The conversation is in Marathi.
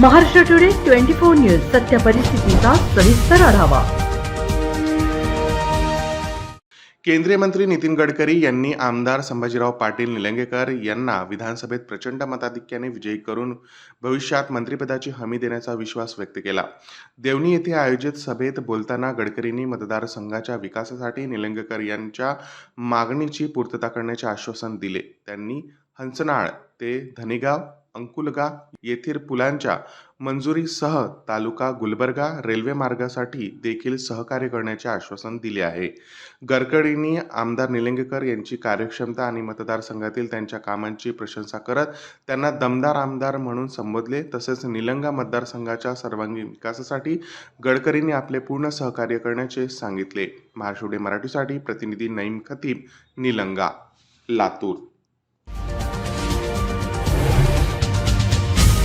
Maharashtra today twenty four news सत्य परिस्थितीचा सविस्तर आढावा. केंद्रीय मंत्री नितीन गडकरी यांनी आमदार संभाजीराव पाटील निलंगेकर यांना विधानसभेत प्रचंड मताधिक्याने विजयी करून भविष्यात मंत्रिपदाची हमी देण्याचा विश्वास व्यक्त केला. देवणी येथे आयोजित सभेत बोलताना गडकरींनी मतदारसंघाच्या विकासासाठी निलंगेकर यांच्या मागणीची पूर्तता करण्याचे आश्वासन दिले. त्यांनी हंसनाळ ते धनेगाव अंकुलगा येथील पुलांच्या मंजुरीसह तालुका गुलबर्गा रेल्वे मार्गासाठी देखील सहकार्य करण्याचे आश्वासन दिले आहे. गडकरींनी आमदार निलंगेकर यांची कार्यक्षमता आणि मतदारसंघातील त्यांच्या कामांची प्रशंसा करत त्यांना दमदार आमदार म्हणून संबोधले. तसेच निलंगा मतदारसंघाच्या सर्वांगीण विकासासाठी गडकरींनी आपले पूर्ण सहकार्य करण्याचे सांगितले. महाराष्ट्र मराठीसाठी प्रतिनिधी नईम खतीब निलंगा लातूर.